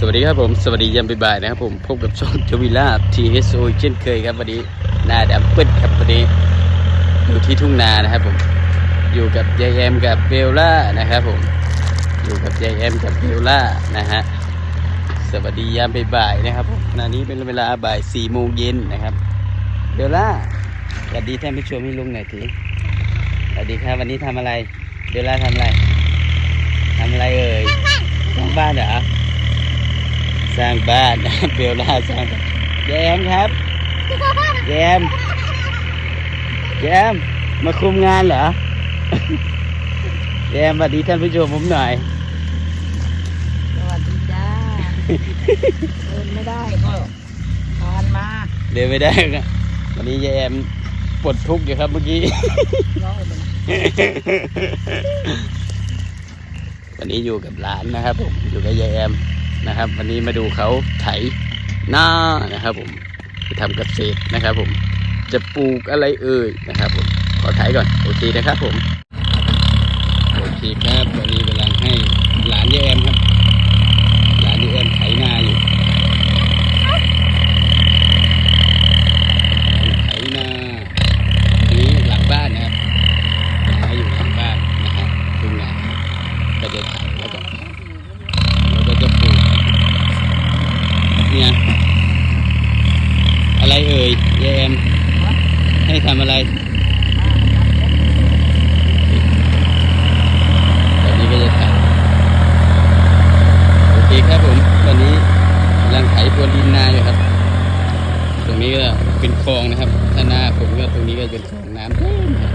สวัสดีครับผม สวัสดียามบ่ายนะครับผมพบกับช่องจวิลาทีเอสโอเช่นเคยครับวันนี้หน้าดำปึ๊ดครับวันนี้อยู่ที่ทุ่งนานะครับผมอยู่กับยายแอมกับเบลล่านะครับผมอยู่กับยายแอมกับเบลล่านะฮะสวัสดียามบ่ายนะครับผมขณะนี้เป็นเวลาบ่ายสี่โมงเย็นนะครับเบลล่าสวัสดีท่านผู้ชมให้ลุงหน่อยทีสวัสดีครับวันนี้ทำอะไรเบลล่าทำอะไรทำอะไรเอ่ยสร้างบ้านเหรอ สร้างบ้านนะเบลล่าสร้างบ้านแยมครับแยมแยมมาคุมงานเหรอแยมสวัสดีท่านผู้ชมผมหน่อยสวัสดีจ้าเดินไม่ได้ก็ทานมาเดินไม่ได้ครับวันนี้แยมปลดทุกข์อยู่ครับเมื่อกี้ร้อยมันวันนี้อยู่กับหลานนะครับผมอยู่กับยายแอม นะครับ วันนี้มาดูเขาไถหน้านะครับ ผมไปทำเกษตรนะครับ ผมจะปลูกอะไรเอ่ยนะครับ ผมขอไถก่อนโอเคนะครับ ผมโอเคครับวันนี้กำลังให้หลานยายแอมครับ หลานยายแอมไถนาอยู่ไถนาอันนี้หลังบ้านนะครับนาอยู่หลังบ้านนะครับทุ่งนา ก็จะถ่ายแล้วก็เราก็จะปลูกเนี่ยอะไรเอ่ยยายแอมให้ทำอะไรตอนนี้ก็จะถ่ายโอเคครับผมตอนนี้กำลังไถพรวนดินนาอยู่ครับ ตร งนี้ก็เป็นคลองนะครับ ถ้าหน้าฝนก็ตรงนี้ก็เป็นคลองน้ำเต็มครับ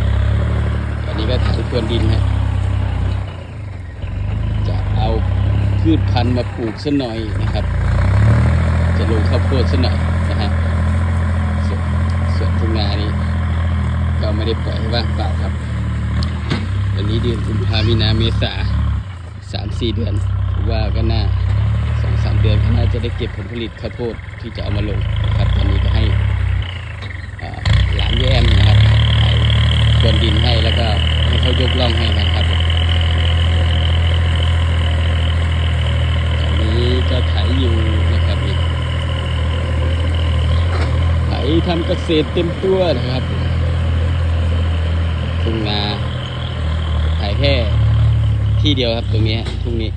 ตอนนี้ก็ไถพรวนดินครับจะเอาพืชพันธุ์มาปลูกสักหน่อยนะครับ จะลงข้าวโพดสักหน่อยนะฮะส่วนส่วนทุ่งนานี้ก็ไม่ได้ปล่อยให้ว่างเปล่าครับ วันนี้เดือนกุมภามีนาเมษาสามสี่เดือนว่าก็น่าสองสามเดือนก็น่าจะได้เก็บผลผลิตข้าวโพดที่จะเอามาลงาหลานแย้มนะครับไถกวนดินให้แล้วก็ให้เขายกล่องให้นะครับตอนนี้ก็ไถอยู่นะครับนี่ไถทำเกษตรเต็มตัวนะครับทุ่งนาไถแค่ที่เดียวครับตรงนี้ทุ่งนี้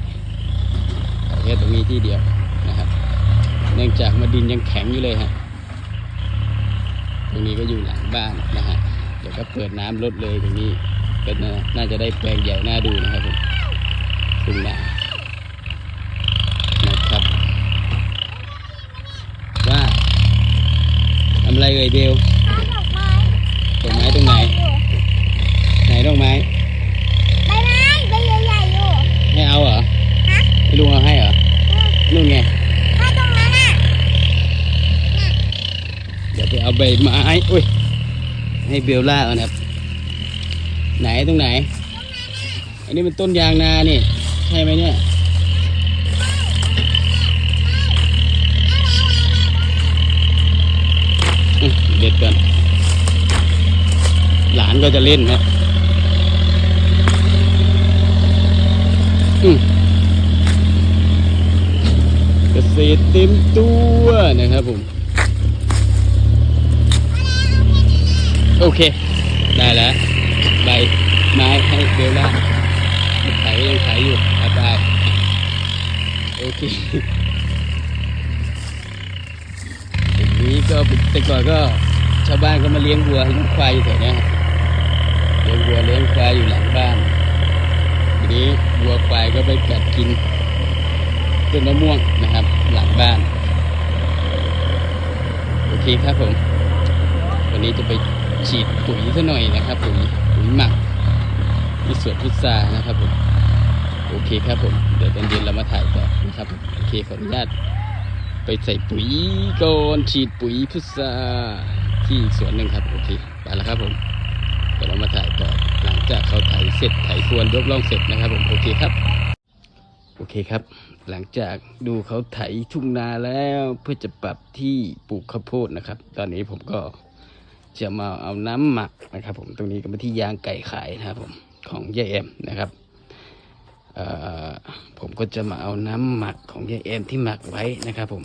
ไถแค่ตรงนี้ที่เดียวนะครับ เนื่องจากมาดินยังแข็งอยู่เลยฮะ ตรงนี้ก็อยู่หลังบ้านนะฮะเดี๋ยวก็เปิดน้ำลดเลยตรงนี้ก็น่าน่าจะได้แปลงใหญ่น่าดูนะครับผมทุ่งนานะครับ ว่าทำอะไรเอ่ยเบลดอกไม้ดอกไม้ตรงไหน ไหนดอกไม้ใบไม้ใบใหญ่ๆอยู่ให้เอาเหรอฮะให้ลุงเอาให้เหรอนู่นไง ถ้าตรงนั้นอะ เอาใบไม้อุ้ยให้เบลล่าก่อนครับ ไหนตรงไหน อันนี้มันต้นยางนานี่ใช่ไหมเนี่ยเด็ดก่อนหลานก็จะเล่นนะอืมเกษตรเต็มตัวนะครับผม โอเค ได้แล้วใบไม้ให้เบลล่าไถยังไถอยู่ครับได้โอเคตรงนี้ก็แต่ก่อนก็ชาวบ้านก็มาเลี้ยงวัวเลี้ยงควายอยู่แถวนี้เลี้ยงวัวเลี้ยงควายอยู่หลังบ้านทีนี้วัวควายก็ไปกัดกินต้นมะม่วงนะครับ หลังบ้าน โอเคครับผม วันนี้จะไป ฉีดปุ๋ยซะหน่อยนะครับปุ๋ยปุ๋ยหมักที่สวนพุทรานะครับผมโอเคครับผม เดี๋ยวตอนเย็นเรามาถ่ายต่อนะครับโอเคขออนุญาตไปใส่ปุ๋ยก่อนฉีดปุ๋ยพุทราที่สวนหนึ่งครับโอเคไปแล้วครับผมเดี๋ยวเรามาถ่ายต่อหลังจากเขาไถเสร็จไถควรยกล่องเสร็จนะครับผมโอเคครับ โอเคครับ หลังจากดูเขาไถทุ่งนาแล้วเพื่อจะปรับที่ปลูกข้าวโพดนะครับ ตอนนี้ผมก็ จะมาเอาน้ำหมักนะครับ ผมตรงนี้ก็มาที่ยางไก่ขายนะครับผมของยายแอมนะครับผมก็จะมาเอาน้ำหมักของยายแอมที่หมักไว้นะครับผม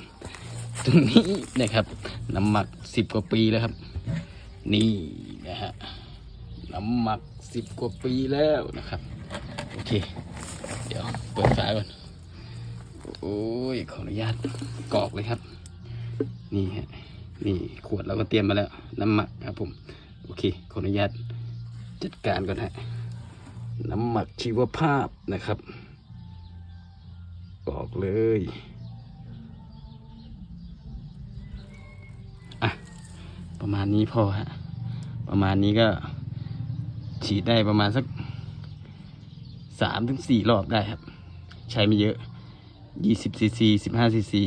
ตรงนี้นะครับ น้ำหมักสิบกว่าปีแล้วครับ นี่นะฮะน้ำหมักสิบกว่าปีแล้วนะครับ โอเค เดี๋ยวเปิดฝาก่อนโอ้ยขออนุญาตกรอกเลยครับ นี่ฮะ นี่ขวดเราก็เตรียมมาแล้ว น้ำหมักครับผม โอเคขออนุญาตจัดการก่อนฮะน้ำหมักชีวภาพนะครับบอกเลยอะประมาณนี้พอฮะประมาณนี้ก็ฉีดได้ประมาณสักสามถึงสี่รอบได้ครับ ใช้ไม่เยอะยี่สิบซีซีสิบห้าซีซี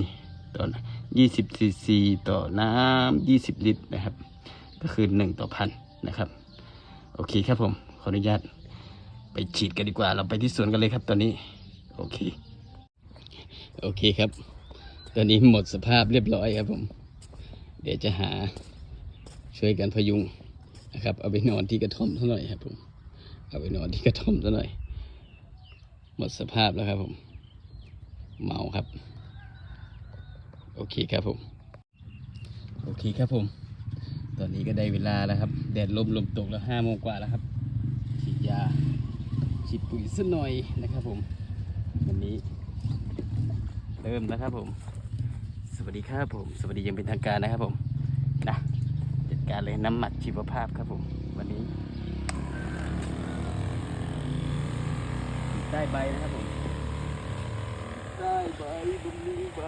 ตอน 20ซีซีต่อน้ำ20 ลิตรนะครับ ก็คือ 1 ต่อพันนะครับ โอเคครับผม ขออนุญาตไปฉีดกันดีกว่า เราไปที่สวนกันเลยครับตอนนี้ โอเค โอเคครับ ตอนนี้หมดสภาพเรียบร้อยครับผม เดี๋ยวจะหาช่วยกันพยุงนะครับ เอาไปนอนที่กระท่อมซะหน่อยครับผม เอาไปนอนที่กระท่อมซะหน่อย หมดสภาพแล้วครับผม เมาครับ โอเคครับผม โอเคครับผม ตอนนี้ก็ได้เวลาแล้วครับ แดดลมลมตกแล้วห้าโมงกว่าแล้วครับ ฉีดยา ฉีดปุ๋ยสักหน่อยนะครับผม วันนี้ เริ่มแล้วครับผม สวัสดีครับผม สวัสดียังเป็นทางการนะครับผม นะจัดการเลยน้ำหมักชีวภาพครับผม วันนี้ได้ใบนะครับผม ได้ใบบุญมีใบ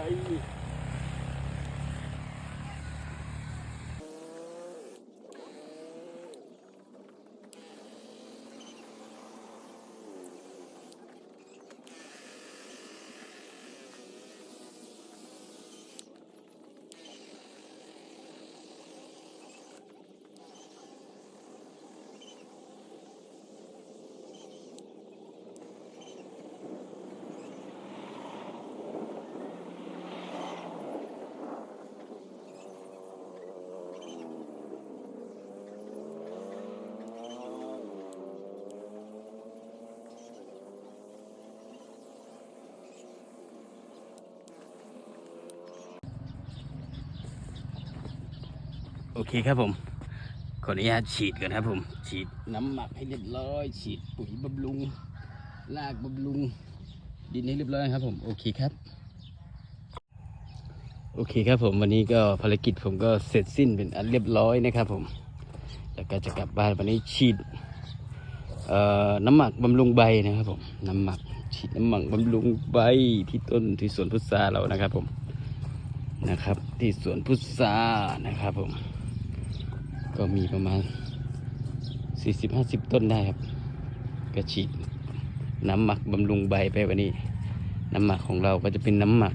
โอเคครับผมขออนุญาตฉีดก่อนครับผม ฉีดน้ำหมักให้เรียบร้อย ฉีดปุ๋ยบำรุงรากบำรุง ดินให้เรียบร้อยครับผมโอเคครับ โอเคครับผมวันนี้ก็ภารกิจผมก็เสร็จสิ้นเป็นอันเรียบร้อยนะครับผมแล้วก็จะกลับบ้านวันนี้ฉีดน้ำหมักบำรุงใบนะครับผมน้ำหมักฉีดน้ำหมักบำรุงใบที่ต้นที่สวนพุทราเรานะครับผมนะครับ ที่สวนพุทรานะครับผม ก็มีประมาณ 40-50 ต้นได้ครับก็ฉีดน้ำหมักบำรุงใบไปวันนี้ น้ำหมักของเราก็จะเป็นน้ำหมัก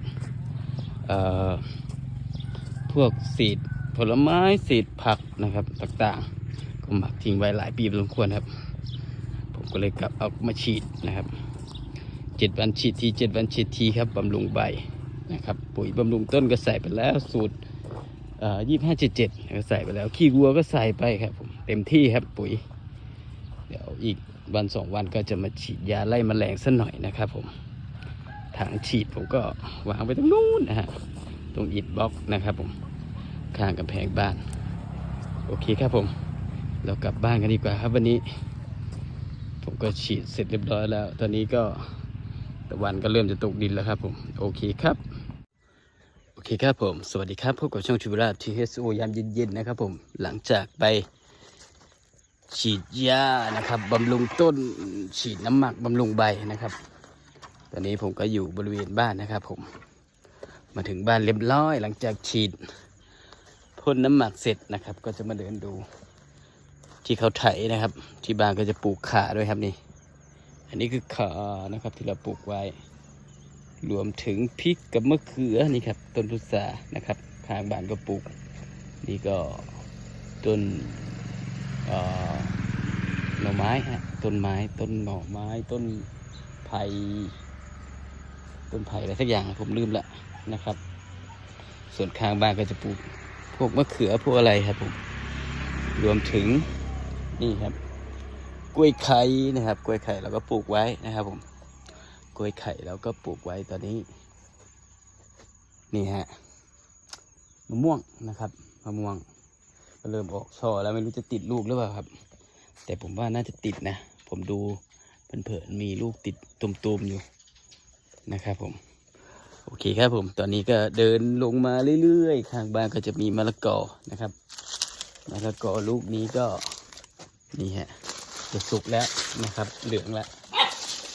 พวกสีดผลไม้สีดผักนะครับต่างๆ ก็หมักทิ้งไว้หลายปีพอสมควรครับ ผมก็เลยกลับเอามาฉีดนะครับเจ็ดวันฉีดทีเจ็ดวันฉีดทีครับบำรุงใบนะครับ ปุ๋ยบำรุงต้นก็ใส่ไปแล้วสูตร ยี่ห้าเจ็ดเจ็ดใส่ไปแล้ว ขี้วัวก็ใส่ไปครับผมเต็มที่ครับปุ๋ย เดี๋ยวอีกวันสองวันก็จะมาฉีดยาไล่แมลงสักหน่อยนะครับผมถังฉีดผมก็วางไว้ตรงนู้นนะฮะตรงอิฐบล็อกนะครับผมข้างกำแพงบ้าน โอเคครับผม เรากลับบ้านกันดีกว่าครับวันนี้ ผมก็ฉีดเสร็จเรียบร้อยแล้ว ตอนนี้ก็ตะวันก็เริ่มจะตกดินแล้วครับผม โอเคครับ อเคครับผม สวัสดีครับ พบกับช่องชูบราทีเอสโอยามเย็นๆนะครับผม หลังจากไปฉีดยานะครับบำรุงต้นฉีดน้ำหมักบำรุงใบนะครับ ตอนนี้ผมก็อยู่บริเวณบ้านนะครับผม มาถึงบ้านเรียบร้อยหลังจากฉีดพ่นน้ำหมักเสร็จนะครับ ก็จะมาเดินดู ที่เขาไถนะครับ ที่บ้านก็จะปลูกขาด้วยครับนี่ อันนี้คือขานะครับที่เราปลูกไว้ รวมถึงพริกกับมะเขือนี่ครับต้นพุทรานะครับข้างบ้านก็ปลูก นี่ก็ต้นเอ่อหน่อไม้ฮะต้นไม้ต้นหน่อไม้ต้นไผ่ต้นไผ่อะไรสักอย่างผมลืมละนะครับ ส่วนข้างบ้านก็จะปลูกพวกมะเขือพวกอะไรครับผมรวมถึงนี่ครับ กล้วยไข่นะครับ กล้วยไข่เราก็ปลูกไว้นะครับผม ล้วยไข่เราก็ปลูกไว้ตอนนี้ นี่ฮะมะม่วงนะครับมะม่วงก็เริ่มออกช่อแล้วไม่รู้จะติดลูกหรือเปล่าครับ แต่ผมว่าน่าจะติดนะ ผมดูเผินๆมีลูกติดตุ่มๆอยู่นะครับผม โอเคครับผม ตอนนี้ก็เดินลงมาเรื่อยๆ ข้างบ้านก็จะมีมะละกอนะครับมะละกอลูกนี้ก็นี่ฮะจะสุกแล้วนะครับ เหลืองแล้ว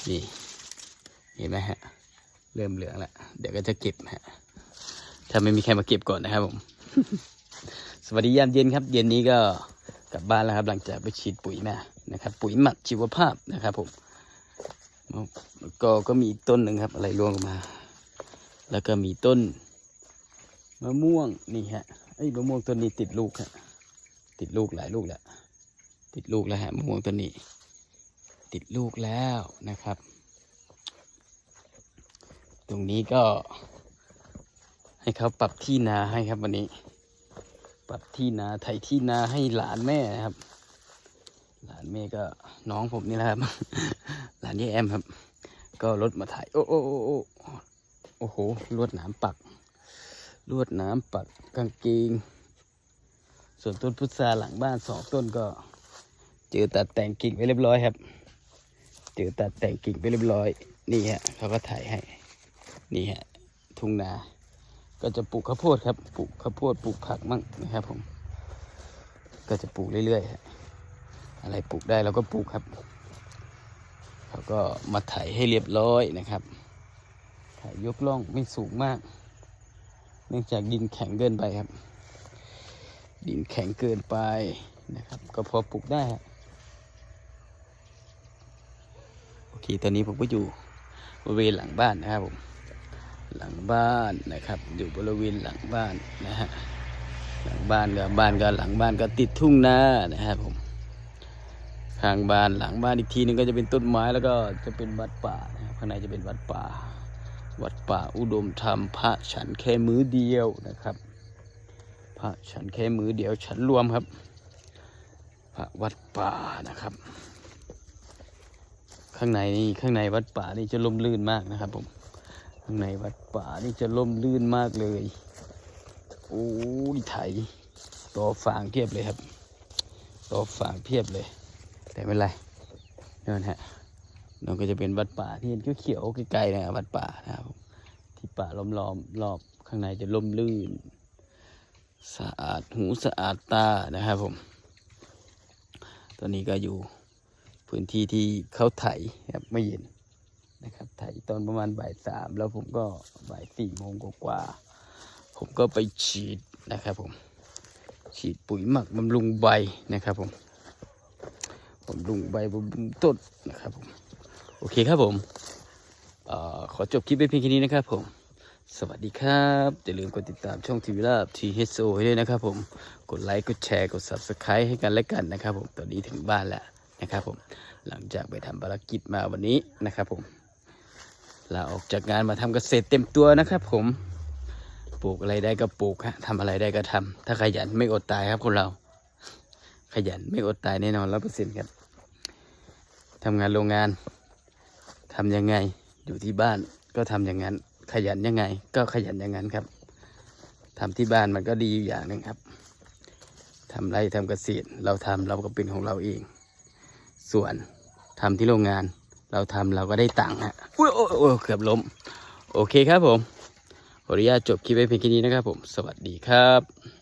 นี่ เห็นไหมฮะ เริ่มเหลืองแล้ว เดี๋ยวก็จะเก็บฮะ ถ้าไม่มีใครมาเก็บก่อนนะครับผม สวัสดียามเย็นครับ เย็นนี้ก็กลับบ้านแล้วครับ หลังจากไปฉีดปุ๋ยมานะครับ ปุ๋ยหมักชีวภาพนะครับผมแล้วก็ก็มีอีกต้นหนึ่งครับ อะไรร่วงลงมา แล้วก็มีต้นมะม่วงนี่ฮะไอ้ยมะม่วงต้นนี้ติดลูกฮะติดลูกหลายลูกแล้วติดลูกแล้วฮะมะม่วงต้นนี้ ติดลูกแล้วนะครับ ตรงนี้ก็ให้เขาปรับที่นาให้ครับวันนี้ ปรับที่นาไถที่นาให้หลานแม่ครับ หลานแม่ก็น้องผมนี่แหละครับ หลานยายแอมครับ ก็รถมาถ่าย โอ้โอ้โอ้โอ้โอ้โหลวดหนามปัก ลวดหนามปักกางเกง ส่วนต้นพุทราหลังบ้านสองต้นก็ เจอตัดแต่งกิ่งไปเรียบร้อยครับ เจอตัดแต่งกิ่งไปเรียบร้อย นี่ฮะเขาก็ถ่ายให้ นี่ฮะทุ่งนา ก็จะปลูกข้าวโพดครับปลูกข้าวโพดปลูกผักมั่งนะครับผม ก็จะปลูกเรื่อยๆอะไรปลูกได้เราก็ปลูกครับเขาก็มาไถให้เรียบร้อยนะครับไถยกล่องไม่สูงมาก เนื่องจากดินแข็งเกินไปครับ ดินแข็งเกินไปนะครับ ก็พอปลูกได้ฮะโอเค ตอนนี้ผมก็อยู่บริเวณหลังบ้านนะครับผม หลังบ้านนะครับ อยู่บริเวณหลังบ้านนะฮะหลังบ้านกับบ้านก็หลังบ้านก็ติดทุ่งนานะครับผมข้างบ้านหลังบ้านอีกทีหนึงก็จะเป็นต้นไม้แล้วก็จะเป็นวัดป่านะครับข้างในจะเป็นวัดป่า วัดป่าอุดมธรรมพระฉันแค่มือเดียวนะครับ พระฉันแค่มือเดียวฉันรวมครับ พระวัดป่านะครับ ข้างในนี่ข้างในวัดป่านี่จะล่มลื่นมากนะครับผม ข้างในวัดป่านี่จะล่มลื่นมากเลย โอ้ยไถต่อฟางเพียบเลยครับต่อฟางเพียบเลย แต่ไม่เป็นไรนั่นฮะนั่นก็จะเป็นวัดป่าที่เห็นเขียวๆไกลๆนะวัดป่านะครับที่ป่าล้อมล้อมรอบข้างในจะล่มลื่น สะอาดหูสะอาดตานะครับผมตอนนี้ก็อยู่พื้นที่ที่เขาไถครับไม่เย็น นะครับไถตอนประมาณบ่ายสามแล้วผมก็บ่ายสี่โมงกว่าผมก็ไปฉีดนะครับผม ฉีดปุ๋ยหมักบำรุงใบนะครับผมบำรุงใบบำรุงต้นนะครับผม โอเคครับผมออขอจบคลิปไปเพียงแค่นี้นะครับผม สวัสดีครับ อย่าลืมกดติดตามช่องทีวีลาบทีเฮโให้ด้วยนะครับผม กดไลค์ กดแชร์ กด subscribe ให้กันและกันนะครับผม ตอนนี้ถึงบ้านแล้วนะครับผม หลังจากไปทำภารกิจมาวันนี้นะครับผม ลาออกจากงานมาทำเกษตรเต็มตัวนะครับ ผมปลูกอะไรได้ก็ปลูกฮะทำอะไรได้ก็ทำถ้าขยันไม่อดตายครับคนเรา ขยันไม่อดตายแน่นอนร้อเปอร์เซ็นต์ครับทำงานโรงงานทำยังไงอยู่ที่บ้านก็ทำอย่างนั้น ขยันยังไง ก็ขยันอย่างนั้นครับทำที่บ้านมันก็ดีอยู่อย่างหนึ่งครับทำไรทำเกษตรเราทำเราก็เป็นของเราเอง ส่วนทำที่โรงงาน เราทำเราก็ได้ตังค์ฮะอุ้ยโอ้โอ้เกือบล้ม โอเคครับผม ขออนุญาตจบคลิปไว้เพียงแค่นี้นะครับผม สวัสดีครับ